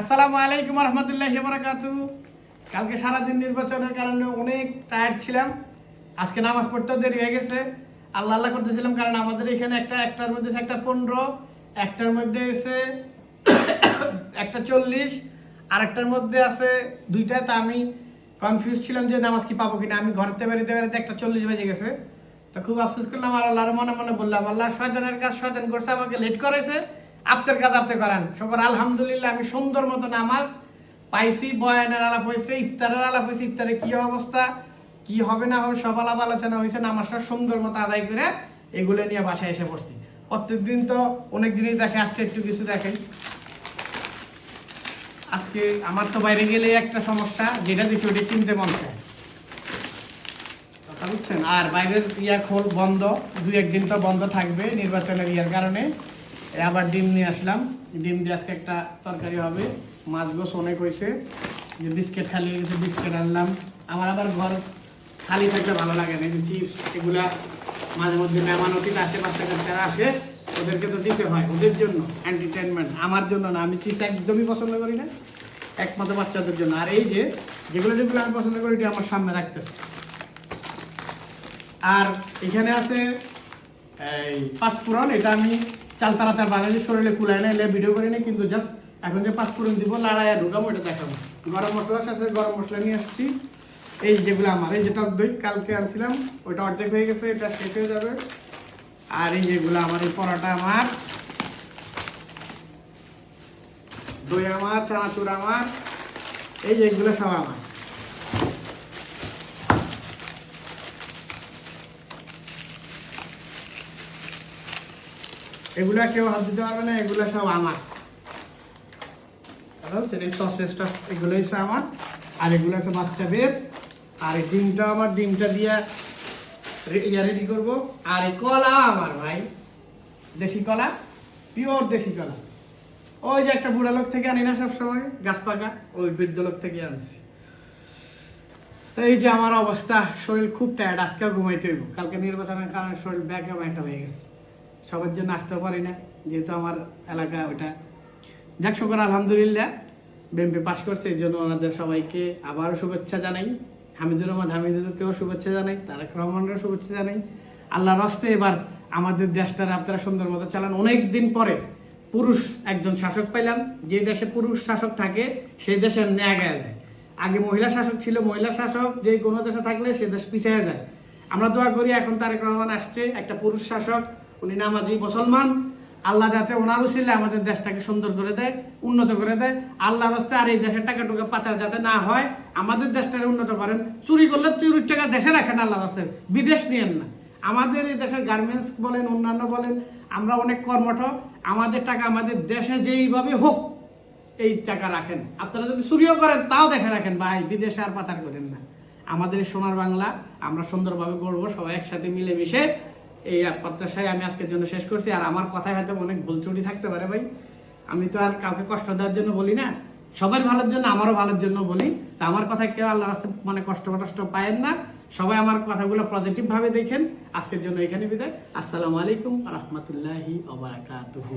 আসসালামু আলাইকুম রহমতুল্লাহ বারাকাতু কালকে সারাদিন নির্বাচনের কারণে অনেক টায়ার্ড ছিলাম। আজকে নামাজ পড়তেও দেরি হয়ে গেছে। আল্লাহ আল্লাহ করতেছিলাম কারণ আমাদের এখানে একটা একটার মধ্যে একটা পনেরো, একটার মধ্যে এসে একটা চল্লিশ আর একটার মধ্যে আছে দুইটা। তা আমি কনফিউজ ছিলাম যে নামাজ কি পাবো কিনা। আমি ঘরতে বেরোতে বেরোতে একটা চল্লিশ বেজে গেছে। তো খুব আফসোস করলাম আর আল্লাহর মনে মনে বললাম, আল্লাহ শয়তানের কাজ শয়তান করছে, আমাকে লেট করেছে। আপতের কাজ আপতে করান। সবার আলহামদুলিল্লাহ, আমি সুন্দর মতো নামাজ পাইছি, বয়ানের আলাপ হয়েছে, ইফতারের আলাপ হয়েছে, ইফতারে কি অবস্থা, কি হবে না হবে, সব আলাপ আলোচনা হয়েছে, নামাজটা সুন্দর মতো আদায় করে এগুলো নিয়ে বাসায় এসে পড়ছি প্রত্যেকদিন তো অনেক জিনিস দেখে আজকে একটু কিছু দেখাই আজকে আমার তো বাইরে গেলে একটা সমস্যা, যেটা দেখি ওটা কিনতে মন চায়। বুঝছেন? আর বাইরের ইয়া খোল বন্ধ, দুই একদিন তো বন্ধ থাকবে নির্বাচনের ইয়ার কারণে। আবার ডিম নিয়ে আসলাম। ডিম দিয়ে আজকে একটা তরকারি হবে। মাছ গোছ অনেক হয়েছে। যে বিস্কিট খালি হয়ে গেছে, বিস্কিট আনলাম। আমার আবার ঘর খালি থাকতে ভালো লাগে না। যে চিপস এগুলা মাঝে মধ্যে মেহমান অতীত আসে, বাচ্চা কাচ্চারা আসে, ওদেরকে তো দিতে হয় ওদের জন্য এন্টারটেনমেন্ট আমার জন্য না, আমি চিপস একদমই পছন্দ করি না। একমাত্র বাচ্চাদের জন্য। আর এই যে যেগুলো যেগুলো আমি পছন্দ করি, এটি আমার সামনে রাখতেছে। আর এখানে আছে এই পাঁচফোড়ন এটা আমি চাল তাড়াতাড়ি বানাই শরীরে কুলায় না, এলে ভিডিও করি না, কিন্তু জাস্ট এখন যে পাঁচফোড়ন দিব লাড়াইয়া ঢুকাবো, এটা দেখাবো। গরম মশলা সাথে গরম মশলা নিয়ে আসছি। এই যেগুলো আমার, এই যে টক দই, কালকে আনছিলাম, ওইটা অর্ধেক হয়ে গেছে, এটা শেষ হয়ে যাবে। আর এই যেগুলো আমার, এই পরোটা আমার, দই আমার, চানাচুর আমার, এই যেগুলো সব আমার। এগুলো কেউ হাত দিতে পারবে না, এগুলো সব আমার। এই সসেসটা আমার, আর এগুলো হচ্ছে বাচ্চাদের। আর এই ডিমটা আমার, ডিমটা দিয়ে রেডি করব। আর এই কলা আমার ভাই, দেশি কলা পিওর দেশি কলা। ওই যে একটা বুড়া লোক থেকে আনি না সবসময় গাছ পাকা ওই বৃদ্ধ লোক থেকে আনছি। এই যে আমার অবস্থা, শরীর খুব টায়ার্ড আজকেও ঘুমাইতে হইব। কালকে নির্বাচনের কারণে শরীর ব্যাকা ব্যাকা হয়ে গেছে। সবার জন্য আসতে পারি না, যেহেতু আমার এলাকা ওটা যাক, শুকর, আলহামদুলিল্লাহ বিএমপি পাশ করছে, এই জন্য ওনাদের সবাইকে আবারও শুভেচ্ছা জানাই। হামিদুর রহমান, হামিদুরকেও শুভেচ্ছা জানাই, তারেক রহমানের শুভেচ্ছা জানাই। আল্লাহ রস্তে এবার আমাদের দেশটার আপনারা সুন্দর মতো চালান। অনেক দিন পরে পুরুষ একজন শাসক পাইলাম। যে দেশে পুরুষ শাসক থাকে, সেই দেশে ন্যায় গায়ে যায়। আগে মহিলা শাসক ছিল, মহিলা শাসক যে কোনো দেশে থাকলে সে দেশ পিছিয়ে যায়। আমরা দোয়া করি, এখন তারেক রহমান আসছে, একটা পুরুষ শাসক। উনি নামাজি মুসলমান, আল্লাহ যাতে ওনার উচিলে আমাদের দেশটাকে সুন্দর করে দেয়, উন্নত করে দেয়, আল্লাহর রাস্তায় আর এই দেশের টাকা টুকা পাচার যাতে না হয়, আমাদের দেশটাকে উন্নত করেন। চুরি করলে চুরির টাকা দেশে রাখেন আল্লাহর রাস্তায় বিদেশ নিয়েন না। আমাদের এই দেশের গার্মেন্টস বলেন, অন্যান্য বলেন, আমরা অনেক কর্মঠ, আমাদের টাকা আমাদের দেশে যেইভাবে হোক, এই টাকা রাখেন। আপনারা যদি চুরিও করেন, তাও দেখে রাখেন। ভাই, বিদেশে আর পাচার করেন না। আমাদের সোনার বাংলা, আমরা সুন্দরভাবে গড়বো, সবাই একসাথে মিলেমিশে এই প্রত্যাশায় আমি আজকের জন্য শেষ করছি। আর আমার কথায় হয়তো অনেক ভুল ত্রুটি থাকতে পারে ভাই। আমি তো আর কাউকে কষ্ট দেওয়ার জন্য বলি না। সবাই ভালোর জন্য, আমারও ভালোর জন্য বলি। তা আমার কথা কেউ আল্লাহ রাস্তে মানে কষ্ট কষ্ট পায়েন না। সবাই আমার কথাগুলো পজিটিভ ভাবে দেখেন। আজকের জন্য এখানে বিদায়। আসসালামু আলাইকুম রহমতুল্লাহি ওবারাকাতুহু